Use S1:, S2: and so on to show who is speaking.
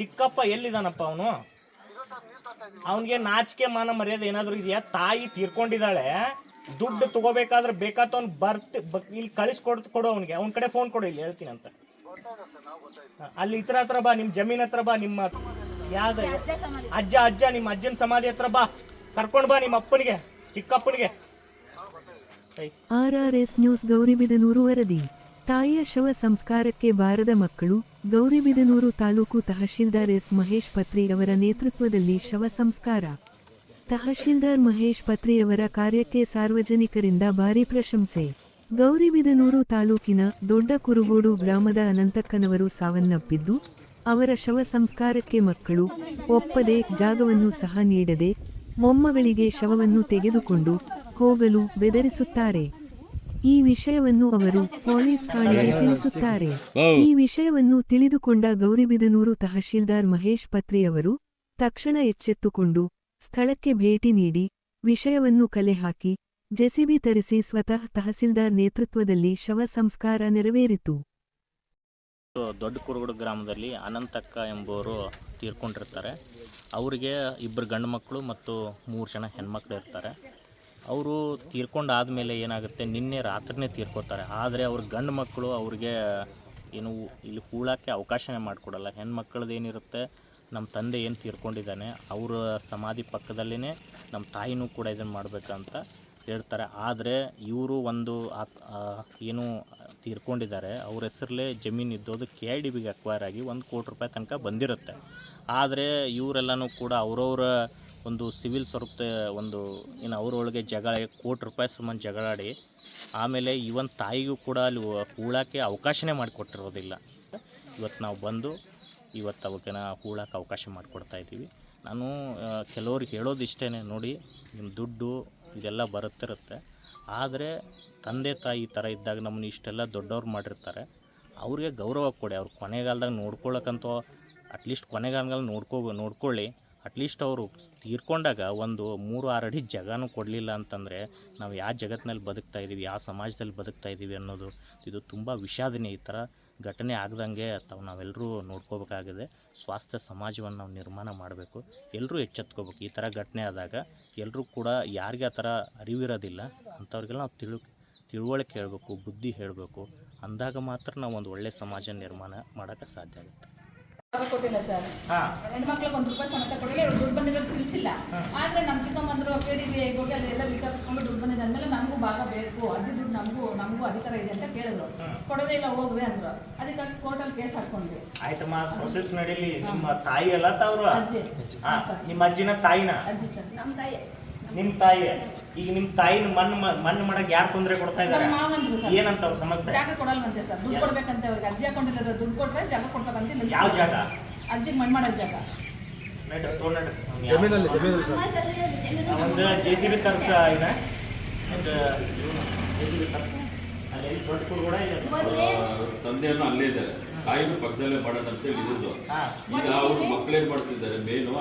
S1: ಚಿಕ್ಕಪ್ಪ ಎಲ್ಲಿದಾನಪ್ಪ ಅವನು? ಅವನಿಗೆ ನಾಚಿಕೆ ಮಾನ ಮರ್ಯಾದೆ ಏನಾದರೂ ಇದೆಯಾ? ತಾಯಿ ತೀರ್ಕೊಂಡಿದ್ದಾಳೆ. ದುಡ್ಡು ತಗೋಬೇಕಾದ್ರೆ ಬೇಕಾತ ಅವ್ನು ಬರ್ತಿ ಬ- ಇಲ್ಲಿ ಕಳಿಸ್ಕೊಡ್ ಕೊಡು ಅವನಿಗೆ. ಅವ್ನ ಕಡೆ ಫೋನ್ ಕೊಡು ಇಲ್ಲಿ ಹೇಳ್ತೀನಿ ಅಂತ. ಅಲ್ಲಿ ಇತರ ಹತ್ರ ಬಾ ನಿಮ್ಮ ಜಮೀನ್ ಹತ್ರ ಬಾ ನಿಮ್ಮ ಯಾವ್ದ? ಅಜ್ಜ ಅಜ್ಜ ನಿಮ್ಮ ಅಜ್ಜನ ಸಮಾಧಿ ಹತ್ರ ಬಾ. ಕರ್ಕೊಂಡು ಬಾ ನಿಮ್ಮ ಅಪ್ಪನಿಗೆ ಚಿಕ್ಕಪ್ಪನಿಗೆ. R
S2: R S news Gauribidanur ವರದಿ. ತಾಯಿಯ ಶವ ಸಂಸ್ಕಾರಕ್ಕೆ ಬಾರದ ಮಕ್ಕಳು, ಗೌರಿಬಿದನೂರು ತಾಲೂಕು ತಹಶೀಲ್ದಾರ್ ಎಸ್ ಮಹೇಶ್ ಪತ್ರಿ ಅವರ ನೇತೃತ್ವದಲ್ಲಿ ಶವ ಸಂಸ್ಕಾರ. ತಹಶೀಲ್ದಾರ್ ಮಹೇಶ್ ಪತ್ರಿಯವರ ಕಾರ್ಯಕ್ಕೆ ಸಾರ್ವಜನಿಕರಿಂದ ಭಾರಿ ಪ್ರಶಂಸೆ. ಗೌರಿಬಿದನೂರು ತಾಲೂಕಿನ ದೊಡ್ಡ ಕುರುಗೋಡು ಗ್ರಾಮದ ಅನಂತಕ್ಕನವರು ಸಾವನ್ನಪ್ಪಿದ್ದು, ಅವರ ಶವ ಸಂಸ್ಕಾರಕ್ಕೆ ಮಕ್ಕಳು ಒಪ್ಪದೆ ಜಾಗವನ್ನು ಸಹ ನೀಡದೆ ಮೊಮ್ಮಗಳಿಗೆ ಶವವನ್ನು ತೆಗೆದುಕೊಂಡು ಹೋಗಲು ಬೆದರಿಸುತ್ತಾರೆ. ಈ ವಿಷಯವನ್ನು ಅವರು ಪೊಲೀಸ್ ಠಾಣೆಗೆ ತಿಳಿಸುತ್ತಾರೆ. ಈ ವಿಷಯವನ್ನು ತಿಳಿದುಕೊಂಡ ಗೌರಿಬಿದನೂರು ತಹಶೀಲ್ದಾರ್ ಮಹೇಶ್ ಪತ್ರಿಯವರು ತಕ್ಷಣ ಎಚ್ಚೆತ್ತುಕೊಂಡು ಸ್ಥಳಕ್ಕೆ ಭೇಟಿ ನೀಡಿ ವಿಷಯವನ್ನು ಕಲೆ ಹಾಕಿ ಜೆಸಿಬಿ ತರಿಸಿ ಸ್ವತಃ ತಹಸೀಲ್ದಾರ್ ನೇತೃತ್ವದಲ್ಲಿ ಶವ ಸಂಸ್ಕಾರ ನೆರವೇರಿತು.
S1: ದೊಡ್ಡ ಕುರುಗುಡು ಗ್ರಾಮದಲ್ಲಿ ಅನಂತಕ್ಕ ಎಂಬುವರು ತೀರ್ಕೊಂಡಿರ್ತಾರೆ. ಅವರಿಗೆ ಇಬ್ಬರು ಗಂಡು ಮಕ್ಕಳು ಮತ್ತು ಮೂರು ಜನ ಹೆಣ್ಮಕ್ಳು ಇರ್ತಾರೆ. ಅವರು ತೀರ್ಕೊಂಡಾದಮೇಲೆ ಏನಾಗುತ್ತೆ, ನಿನ್ನೆ ರಾತ್ರಿನೇ ತೀರ್ಕೋತಾರೆ. ಆದರೆ ಅವ್ರ ಗಂಡು ಮಕ್ಕಳು ಅವ್ರಿಗೆ ಏನು, ಇಲ್ಲಿ ಕೂಳಕ್ಕೆ ಅವಕಾಶನೇ ಮಾಡಿಕೊಡಲ್ಲ. ಹೆಣ್ಮಕ್ಳದ್ದು ಏನಿರುತ್ತೆ ನಮ್ಮ ತಂದೆ ಏನು ತೀರ್ಕೊಂಡಿದ್ದಾನೆ, ಅವರ ಸಮಾಧಿ ಪಕ್ಕದಲ್ಲೇ ನಮ್ಮ ತಾಯಿನೂ ಕೂಡ ಇದನ್ನು ಮಾಡಬೇಕಂತ ಹೇಳ್ತಾರೆ. ಆದರೆ ಇವರು ಒಂದು ಏನು ತೀರ್ಕೊಂಡಿದ್ದಾರೆ, ಅವ್ರ ಹೆಸರಲ್ಲೇ ಜಮೀನು ಇದ್ದೋದು ಕೆ ಐ ಡಿ ಬಿಗೆ ಅಕ್ವೈರ್ ಆಗಿ ಒಂದು ಕೋಟಿ ರೂಪಾಯಿ ತನಕ ಬಂದಿರುತ್ತೆ. ಆದರೆ ಇವರೆಲ್ಲನೂ ಕೂಡ ಅವರವರ ಒಂದು ಸಿವಿಲ್ ಸ್ವರೂಪದ ಒಂದು ಏನು ಅವರೊಳಗೆ ಜಗಳ, ಕೋಟಿ ರೂಪಾಯಿ ಸುಮ್ಮನೆ ಜಗಳಾಡಿ ಆಮೇಲೆ ಇವನ್ ತಾಯಿಗೂ ಕೂಡ ಅಲ್ಲಿ ಹೂಳಕ್ಕೆ ಅವಕಾಶನೇ ಮಾಡಿಕೊಟ್ಟಿರೋದಿಲ್ಲ. ಇವತ್ತು ನಾವು ಬಂದು, ಇವತ್ತು ಅವಕ್ಕೆ ಹೂಳಕ್ಕೆ ಅವಕಾಶ ಮಾಡಿಕೊಡ್ತಾ ಇದ್ದೀವಿ. ನಾನು ಕೆಲವ್ರಿಗೆ ಹೇಳೋದು ಇಷ್ಟೇ ನೋಡಿ, ನಿಮ್ಮ ದುಡ್ಡು ಇದೆಲ್ಲ ಬರುತ್ತಿರುತ್ತೆ. ಆದರೆ ತಂದೆ ತಾಯಿ ಈ ಥರ ಇದ್ದಾಗ ನಮ್ಮನ್ನ ಇಷ್ಟೆಲ್ಲ ದೊಡ್ಡವ್ರು ಮಾಡಿರ್ತಾರೆ. ಅವ್ರಿಗೆ ಗೌರವ ಕೊಡಿ. ಅವ್ರು ಕೊನೆಗಾಲದಾಗ ನೋಡ್ಕೊಳಕ್ಕಂತೂ, ಅಟ್ಲೀಸ್ಟ್ ಕೊನೆಗಾಲದಲ್ಲಿ ನೋಡ್ಕೋ, ನೋಡ್ಕೊಳ್ಳಿ. ಅಟ್ಲೀಸ್ಟ್ ಅವರು ತೀರ್ಕೊಂಡಾಗ ಒಂದು ಮೂರು, ಆರು ಅಡಿ ಜಾಗನೂ ಕೊಡಲಿಲ್ಲ ಅಂತಂದರೆ ನಾವು ಯಾವ ಜಗತ್ತಿನಲ್ಲಿ ಬದುಕ್ತಾ ಇದ್ದೀವಿ ಯಾವ ಸಮಾಜದಲ್ಲಿ ಬದುಕ್ತಾ ಇದ್ದೀವಿ ಅನ್ನೋದು ಇದು ತುಂಬ ವಿಷಾದನೆ ಈ ಥರ ಘಟನೆ ಆಗ್ದಂಗೆ ತಾವು ನಾವೆಲ್ಲರೂ ನೋಡ್ಕೋಬೇಕಾಗಿದೆ. ಸ್ವಾಸ್ಥ್ಯ ಸಮಾಜವನ್ನು ನಾವು ನಿರ್ಮಾಣ ಮಾಡಬೇಕು. ಎಲ್ಲರೂ ಎಚ್ಚೆತ್ಕೋಬೇಕು. ಈ ಥರ ಘಟನೆ ಆದಾಗ ಎಲ್ಲರೂ ಕೂಡ ಯಾರಿಗೆ ಆ ಥರ ಅರಿವಿರೋದಿಲ್ಲ, ಅಂಥವ್ರಿಗೆಲ್ಲ ನಾವು ತಿಳು, ತಿಳುವಳಿಕೆ ಹೇಳಬೇಕು, ಬುದ್ಧಿ ಹೇಳಬೇಕು. ಅಂದಾಗ ಮಾತ್ರ ನಾವು ಒಂದು ಒಳ್ಳೆಯ ಸಮಾಜ ನಿರ್ಮಾಣ ಮಾಡೋಕ್ಕೆ ಸಾಧ್ಯ ಆಗುತ್ತೆ.
S3: ಕೊಟ್ಟಿಲ್ಲ ಸರ್.
S1: ಹಾಂ.
S3: ಹೆಣ್ಮಕ್ಳಿಗೆ ಒಂದು ರೂಪಾಯಿ ಸಮೇತ ಕೊಟ್ಟಿಲ್ಲ ಇವ್ರು ದುಡ್ಡು ಬಂದಿರೋದು ತಿಳಿಸಿಲ್ಲ. ಆದ್ರೆ ನಮ್ಮ ಚಿಕ್ಕಮ್ಮಂದ್ರು ಕೆ ಡಿ ಬಿ ಹೋಗಿ ಅದೆಲ್ಲ ವಿಚಾರಿಸ್ಕೊಂಡು ದುಡ್ಡು ಬಂದಿದೆ ಅಂದಮೇಲೆ ನಮಗೂ ಭಾಗ ಬೇಕು ಅಜ್ಜಿ ದುಡ್ಡು ನಮಗೂ ನಮಗೂ ಅಧಿಕಾರ ಇದೆ ಅಂತ ಕೇಳಿದ್ರು. ಕೊಡೋದೇ ಇಲ್ಲ ಹೋಗ್ರಿ ಅಂದ್ರು. ಅದಕ್ಕಾಗಿ ಕೋರ್ಟಲ್ಲಿ ಕೇಸ್ ಹಾಕೊಂಡ್ವಿ
S1: ಆಯ್ತಮ್ಮ ಪ್ರೊಸೆಸ್ ನಡೀಲಿ. ನಿಮ್ಮ ತಾಯಿ ಅಲ್ಲ ತಾವ್ರು?
S3: ಅಜ್ಜಿ.
S1: ಹಾ,
S3: ಸರ್.
S1: ನಿಮ್ಮ ಅಜ್ಜಿನ ತಾಯಿನ?
S3: ಅಜ್ಜಿ ಸರ್. ನಮ್ಮ ತಾಯಿ.
S1: ನಿಮ್ಮ ತಾಯಿ ಈಗ ನಿಮ್ಮ ತಾಯಿನ ಮಣ್ಣು ಮಣ್ಣು ಮಾಡಕ್ ಯಾರು ತೊಂದರೆ ಕೊಡ್ತಾ ಇದ್ದಾರೆ
S3: ನಮ್ಮ ಮಾವಂದ್ರು ಸರ್.
S1: ಏನಂತ ಅವ್ರ ಸಮಸ್ಯೆ?
S3: ಜಾಗ ಕೊಡಲ್ವಂತೆ ಸರ್. ದುಡ್ಡು ಕೊಡ್ಬೇಕಂತೆ ಅವ್ರಿಗೆ. ಅಜ್ಜಿ ಹಾಕೊಂಡಿಲ್ಲ ದುಡ್ಡು ಕೊಟ್ರೆ ಜಾಗ ಕೊಡ್ತಾರಂತೆ ಇಲ್ಲ
S1: ಯಾವ ಜಾಗ?
S3: ಅಜ್ಜಿಗೆ ಮಣ್ಣು ಮಾಡೋ ಜಾಗ.
S4: ಜಮೀನಲ್ಲಿ ಜಮೀನಲ್ಲಿ
S1: ಒಂದು ಜೆ ಸಿ ಬಿ ತರ್ಸ ಇದ. ಒಂದು ಜೆ ಸಿ ಬಿ ತರ್ಸ. ಅಲ್ಲಿ ದೊಡ್ಡ ಕೂಡ ಇದೆ
S5: ತಂದೆಯನ್ನು ಅಲ್ಲೇ ಇದ್ದಾರೆ. ತಾಯಿನೂ ಪಕ್ಕದಲ್ಲೇ ಮಾಡೋದಂತ ಅಂತ ಇದ್ದು ಈಗ ಅವ್ರ ಮಕ್ಕಳೇನ್ ಮಾಡ್ತಿದ್ದಾರೆ? ಮೇನು